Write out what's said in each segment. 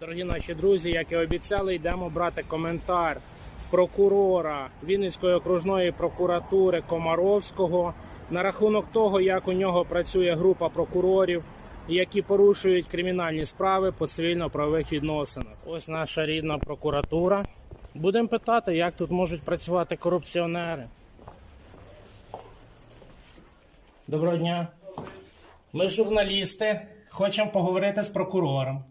Дорогі наші друзі, як і обіцяли, йдемо брати коментар в прокурора Вінницької окружної прокуратури Комаровського на рахунок того, як у нього працює група прокурорів, які порушують кримінальні справи по цивільно-правових відносинах. Ось наша рідна прокуратура. Будемо питати, як тут можуть працювати корупціонери. Доброго дня. Ми журналісти, хочемо поговорити з прокурором.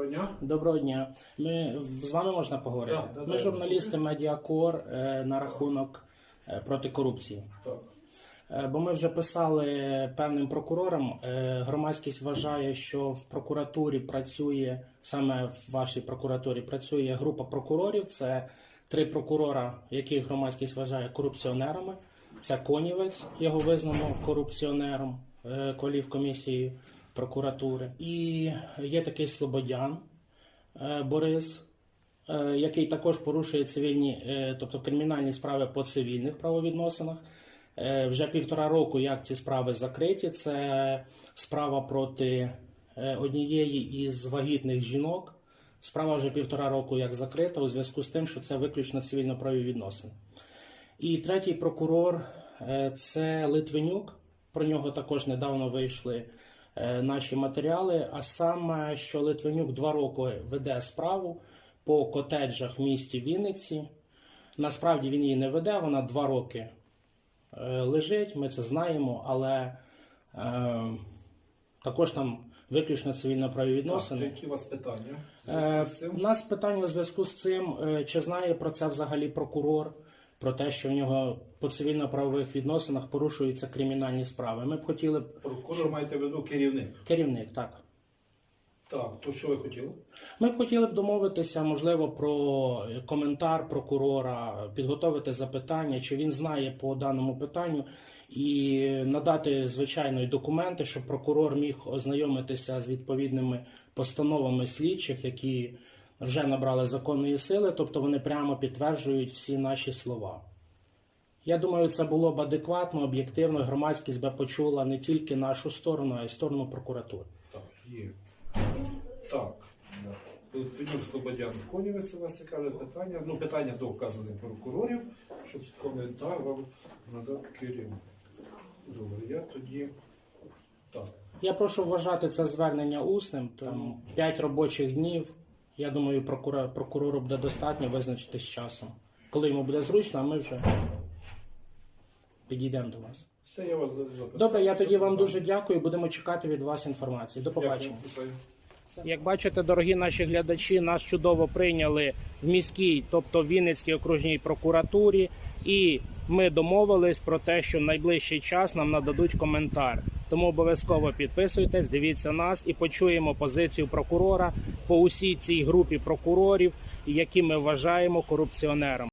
Доброго дня. Доброго дня. Ми з вами можна поговорити. Да, да, Ми да, журналісти Медіакор е, на рахунок е, проти корупції. Так. Е, Бо ми вже писали певним прокурорам. е, Громадськість вважає, що в прокуратурі працює саме в вашій прокуратурі працює група прокурорів. Це три прокурора, яких громадськість вважає корупціонерами. Це Конівець, його визнано корупціонером е, колів комісії прокуратури. І є такий Слободян е, Борис, е, який також порушує цивільні, е, тобто кримінальні справи по цивільних правовідносинах. Вже півтора року, як ці справи закриті. Це справа проти однієї із вагітних жінок. Справа вже півтора року як закрита у зв'язку з тим, що це виключно цивільно-правові відносини. І третій прокурор це Литвинюк. Про нього також недавно вийшли наші матеріали. А саме, що Литвинюк два роки веде справу по котеджах в місті Вінниці. Насправді він її не веде, вона два роки е, лежить, ми це знаємо, але е, також там виключно цивільно-правові Так, відносини. то які у вас питання? Е, У нас питання у зв'язку з цим, е, чи знає про це взагалі прокурор, про те, що в нього по цивільно-правових відносинах порушуються кримінальні справи. Ми б хотіли б Прокурор маєте в виду керівник. керівник, так. Так, то що ви хотіли? Ми б хотіли б домовитися, можливо, про коментар прокурора, підготовити запитання, чи він знає по даному питанню, і надати звичайно і документи, щоб прокурор міг ознайомитися з відповідними постановами слідчих, які вже набрали законної сили, тобто вони прямо підтверджують всі наші слова. Я думаю, це було б адекватно, об'єктивно. Громадськість би почула не тільки нашу сторону, а й сторону прокуратури. Так, є. Так. Литвинюк Слободян Конівець, у вас цікаве питання. Ну, питання до вказаних прокурорів, щоб коментар вам надав керівник. Добре, я тоді. Так. Я прошу вважати це звернення усним. Там 5 робочих днів. Я думаю, прокурору буде достатньо визначити з часом. Коли йому буде зручно, а ми вже підійдемо до вас. Все, я вас записав. Добре, я тоді вам дуже дякую. Будемо чекати від вас інформації. До побачення. Як бачите, дорогі наші глядачі, нас чудово прийняли в міській, тобто Вінницькій окружній прокуратурі, і ми домовились про те, що в найближчий час нам нададуть коментар. Тому обов'язково підписуйтесь, дивіться нас і почуємо позицію прокурора по усій цій групі прокурорів, які ми вважаємо корупціонерами.